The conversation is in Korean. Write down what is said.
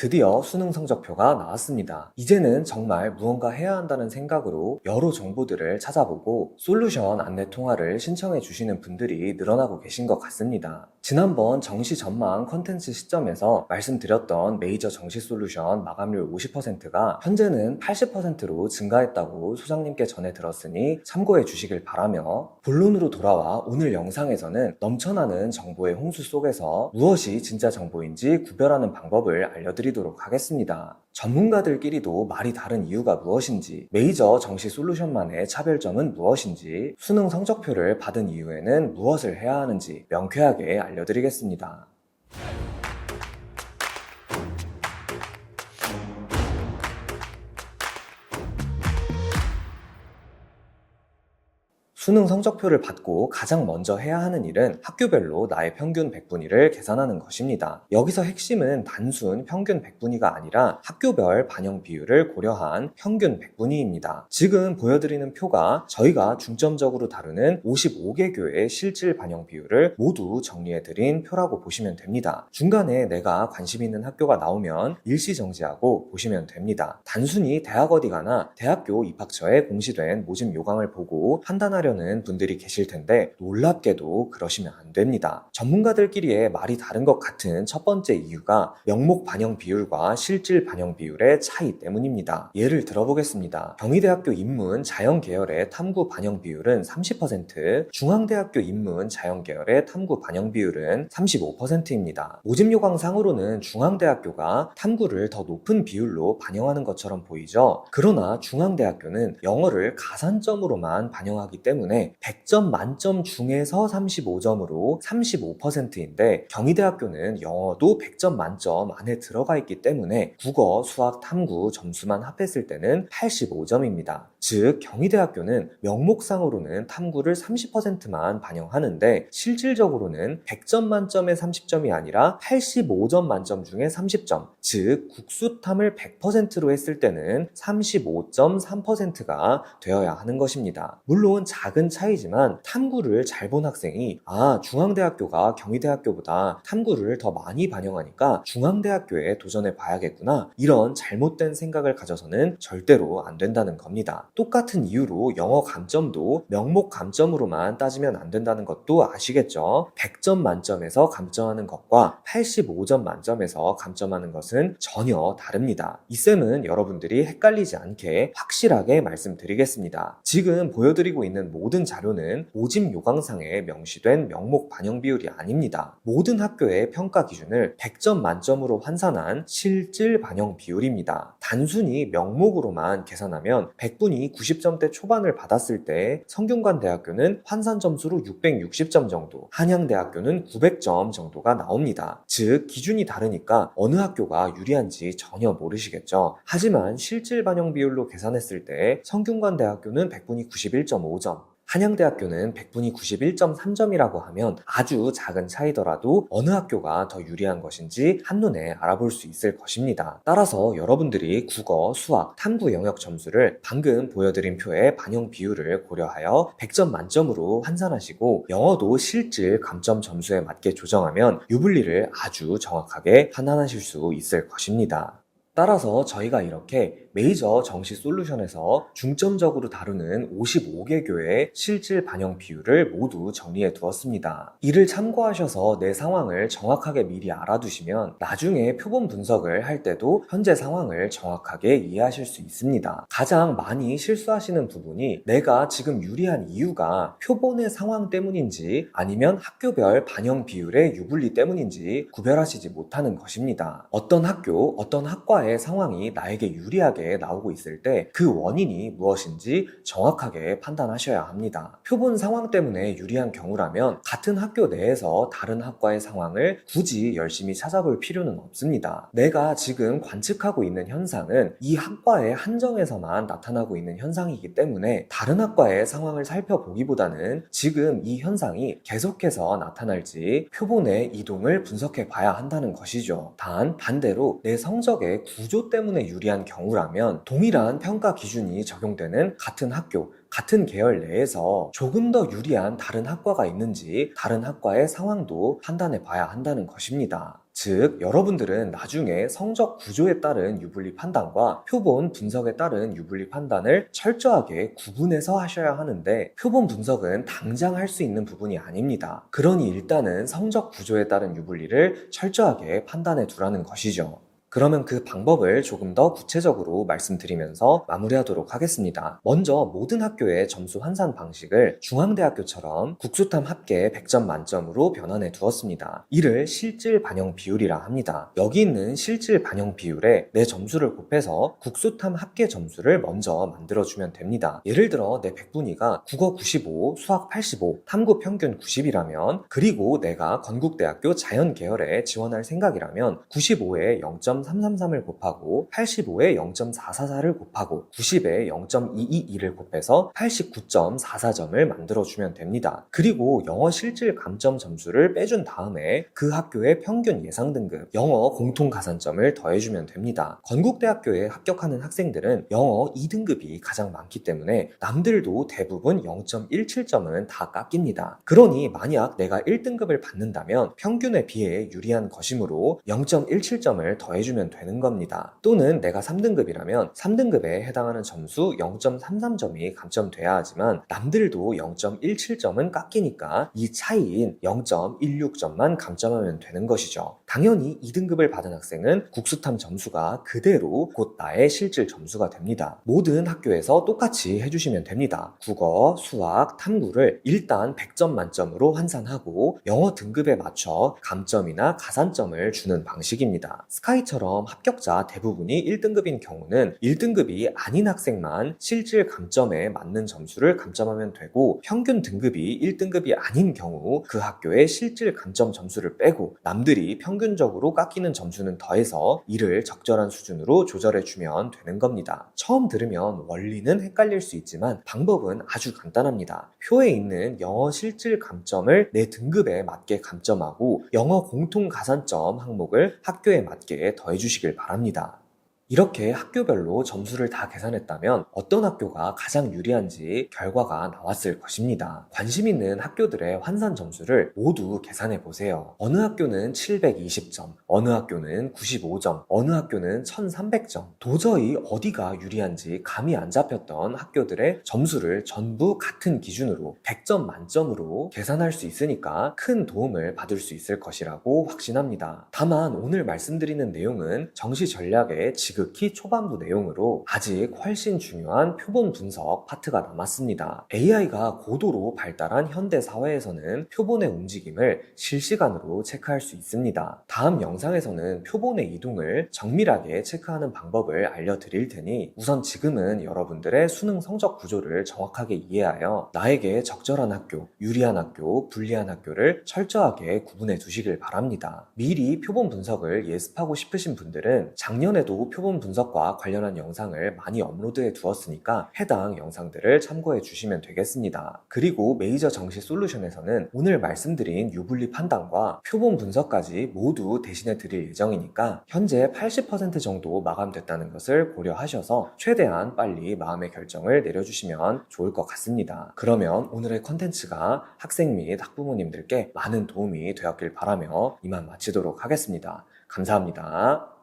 드디어 수능 성적표가 나왔습니다. 이제는 정말 무언가 해야 한다는 생각으로 여러 정보들을 찾아보고 솔루션 안내 통화를 신청해 주시는 분들이 늘어나고 계신 것 같습니다. 지난번 정시 전망 컨텐츠 시점에서 말씀드렸던 메이저 정시 솔루션 마감률 50%가 현재는 80%로 증가했다고 소장님께 전해 들었으니 참고해 주시길 바라며 본론으로 돌아와 오늘 영상에서는 넘쳐나는 정보의 홍수 속에서 무엇이 진짜 정보인지 구별하는 방법을 알려드리도록 하겠습니다. 전문가들끼리도 말이 다른 이유가 무엇인지, 메이저 정시 솔루션만의 차별점은 무엇인지, 수능 성적표를 받은 이후에는 무엇을 해야 하는지 명쾌하게 알려드리겠습니다. 수능 성적표를 받고 가장 먼저 해야 하는 일은 학교별로 나의 평균 100분위를 계산하는 것입니다. 여기서 핵심은 단순 평균 100분위가 아니라 학교별 반영 비율을 고려한 평균 100분위입니다. 지금 보여드리는 표가 저희가 중점적으로 다루는 55개 교의 실질 반영 비율을 모두 정리해드린 표라고 보시면 됩니다. 중간에 내가 관심 있는 학교가 나오면 일시 정지하고 보시면 됩니다. 단순히 대학 어디 가나 대학교 입학처에 공시된 모집 요강을 보고 판단하려 는 분들이 계실 텐데 놀랍게도 그러시면 안 됩니다. 전문가들끼리의 말이 다른 것 같은 첫 번째 이유가 명목 반영 비율과 실질 반영 비율의 차이 때문입니다. 예를 들어보겠습니다. 경희대학교 인문 자연 계열의 탐구 반영 비율은 30%, 중앙대학교 인문 자연 계열의 탐구 반영 비율은 35%입니다. 모집 요강상으로는 중앙대학교가 탐구를 더 높은 비율로 반영하는 것처럼 보이죠. 그러나 중앙대학교는 영어를 가산점으로만 반영하기 때문에 100점 만점 중에서 35점으로 35%인데 경희대학교는 영어도 100점 만점 안에 들어가 있기 때문에 국어, 수학, 탐구 점수만 합했을 때는 85점입니다. 즉 경희대학교는 명목상으로는 탐구를 30%만 반영하는데 실질적으로는 100점 만점에 30점이 아니라 85점 만점 중에 30점 즉 국수탐을 100%로 했을 때는 35.3%가 되어야 하는 것입니다. 물론 작은 차이지만 탐구를 잘 본 학생이 아 중앙대학교가 경희대학교보다 탐구를 더 많이 반영하니까 중앙대학교에 도전해 봐야겠구나 이런 잘못된 생각을 가져서는 절대로 안 된다는 겁니다. 똑같은 이유로 영어 감점도 명목 감점으로만 따지면 안 된다는 것도 아시겠죠? 100점 만점에서 감점하는 것과 85점 만점에서 감점하는 것은 전혀 다릅니다. 이 쌤은 여러분들이 헷갈리지 않게 확실하게 말씀드리겠습니다. 지금 보여드리고 있는 모든 자료는 모집 요강상에 명시된 명목 반영 비율이 아닙니다. 모든 학교의 평가 기준을 100점 만점으로 환산한 실질 반영 비율입니다. 단순히 명목으로만 계산하면 100분이 90점대 초반을 받았을 때 성균관 대학교는 환산 점수로 660점 정도, 한양대학교는 900점 정도가 나옵니다. 즉 기준이 다르니까 어느 학교가 유리한지 전혀 모르시겠죠. 하지만 실질 반영 비율로 계산했을 때 성균관 대학교는 100분이 91.5점, 한양대학교는 100분이 91.3점이라고 하면 아주 작은 차이더라도 어느 학교가 더 유리한 것인지 한눈에 알아볼 수 있을 것입니다. 따라서 여러분들이 국어, 수학, 탐구 영역 점수를 방금 보여드린 표의 반영 비율을 고려하여 100점 만점으로 환산하시고 영어도 실질 감점 점수에 맞게 조정하면 유불리를 아주 정확하게 판단하실 수 있을 것입니다. 따라서 저희가 이렇게 메이저 정시 솔루션에서 중점적으로 다루는 55개 교의 실질 반영 비율을 모두 정리해 두었습니다. 이를 참고하셔서 내 상황을 정확하게 미리 알아두시면 나중에 표본 분석을 할 때도 현재 상황을 정확하게 이해하실 수 있습니다. 가장 많이 실수하시는 부분이 내가 지금 유리한 이유가 표본의 상황 때문인지 아니면 학교별 반영 비율의 유불리 때문인지 구별하시지 못하는 것입니다. 어떤 학교, 어떤 학과의 상황이 나에게 유리 하게 나오고 있을 때 그 원인이 무엇인지 정확하게 판단하셔야 합니다. 표본 상황 때문에 유리한 경우라면 같은 학교 내에서 다른 학과의 상황을 굳이 열심히 찾아볼 필요는 없습니다. 내가 지금 관측하고 있는 현상은 이 학과의 한정에서만 나타나고 있는 현상이기 때문에 다른 학과의 상황을 살펴보기보다는 지금 이 현상이 계속해서 나타날지 표본의 이동을 분석해 봐야 한다는 것이죠. 단 반대로 내 성적에 구조 때문에 유리한 경우라면 동일한 평가 기준이 적용되는 같은 학교, 같은 계열 내에서 조금 더 유리한 다른 학과가 있는지 다른 학과의 상황도 판단해 봐야 한다는 것입니다. 즉, 여러분들은 나중에 성적 구조에 따른 유불리 판단과 표본 분석에 따른 유불리 판단을 철저하게 구분해서 하셔야 하는데, 표본 분석은 당장 할 수 있는 부분이 아닙니다. 그러니 일단은 성적 구조에 따른 유불리를 철저하게 판단해 두라는 것이죠. 그러면 그 방법을 조금 더 구체적으로 말씀드리면서 마무리하도록 하겠습니다. 먼저 모든 학교의 점수 환산 방식을 중앙대학교처럼 국수탐 합계 100점 만점으로 변환해 두었습니다. 이를 실질 반영 비율이라 합니다. 여기 있는 실질 반영 비율에 내 점수를 곱해서 국수탐 합계 점수를 먼저 만들어주면 됩니다. 예를 들어 내 100분위가 국어 95, 수학 85, 탐구 평균 90이라면 그리고 내가 건국대학교 자연 계열에 지원할 생각이라면 95에 0. 0.333을 곱하고 85에 0.444를 곱하고 90에 0.222를 곱해서 89.44점을 만들어주면 됩니다. 그리고 영어 실질 감점 점수를 빼준 다음에 그 학교의 평균 예상 등급 영어 공통 가산점을 더해주면 됩니다. 건국대학교에 합격하는 학생들은 영어 2등급이 가장 많기 때문에 남들도 대부분 0.17점은 다 깎입니다. 그러니 만약 내가 1등급을 받는다면 평균에 비해 유리한 것이므로 0.17점을 더해주면 되는 겁니다. 또는 내가 3등급이라면 3등급에 해당하는 점수 0.33점이 감점돼야 하지만 남들도 0.17점은 깎이니까 이 차이인 0.16점만 감점하면 되는 것이죠. 당연히 2등급을 받은 학생은 국수탐 점수가 그대로 곧 나의 실질 점수가 됩니다. 모든 학교에서 똑같이 해주시면 됩니다. 국어, 수학, 탐구를 일단 100점 만점으로 환산하고 영어 등급에 맞춰 감점이나 가산점을 주는 방식입니다. 스카이처럼 합격자 대부분이 1등급인 경우는 1등급이 아닌 학생만 실질 감점에 맞는 점수를 감점하면 되고 평균 등급이 1등급이 아닌 경우 그 학교의 실질 감점 점수를 빼고 남들이 평균적으로 깎이는 점수는 더해서 이를 적절한 수준으로 조절해 주면 되는 겁니다. 처음 들으면 원리는 헷갈릴 수 있지만 방법은 아주 간단합니다. 표에 있는 영어 실질 감점을 내 등급에 맞게 감점하고 영어 공통 가산점 항목을 학교에 맞게 더해 주시길 바랍니다. 이렇게 학교별로 점수를 다 계산했다면 어떤 학교가 가장 유리한지 결과가 나왔을 것입니다. 관심 있는 학교들의 환산 점수를 모두 계산해 보세요. 어느 학교는 720점, 어느 학교는 95점, 어느 학교는 1300점. 도저히 어디가 유리한지 감이 안 잡혔던 학교들의 점수를 전부 같은 기준으로 100점 만점으로 계산할 수 있으니까 큰 도움을 받을 수 있을 것이라고 확신합니다. 다만 오늘 말씀드리는 내용은 정시 전략의 지금 지극히 초반부 내용으로 아직 훨씬 중요한 표본 분석 파트가 남았습니다. AI가 고도로 발달한 현대 사회에서는 표본의 움직임을 실시간으로 체크할 수 있습니다. 다음 영상에서는 표본의 이동을 정밀하게 체크하는 방법을 알려드릴 테니 우선 지금은 여러분들의 수능 성적 구조를 정확하게 이해하여 나에게 적절한 학교, 유리한 학교, 불리한 학교를 철저하게 구분해 두시길 바랍니다. 미리 표본 분석을 예습하고 싶으신 분들은 작년에도 표본 분석과 관련한 영상을 많이 업로드해 두었으니까 해당 영상들을 참고해 주시면 되겠습니다. 그리고 메이저 정시 솔루션에서는 오늘 말씀드린 유불리 판단과 표본 분석까지 모두 대신해 드릴 예정이니까 현재 80% 정도 마감됐다는 것을 고려하셔서 최대한 빨리 마음의 결정을 내려주시면 좋을 것 같습니다. 그러면 오늘의 컨텐츠가 학생 및 학부모님들께 많은 도움이 되었길 바라며 이만 마치도록 하겠습니다. 감사합니다.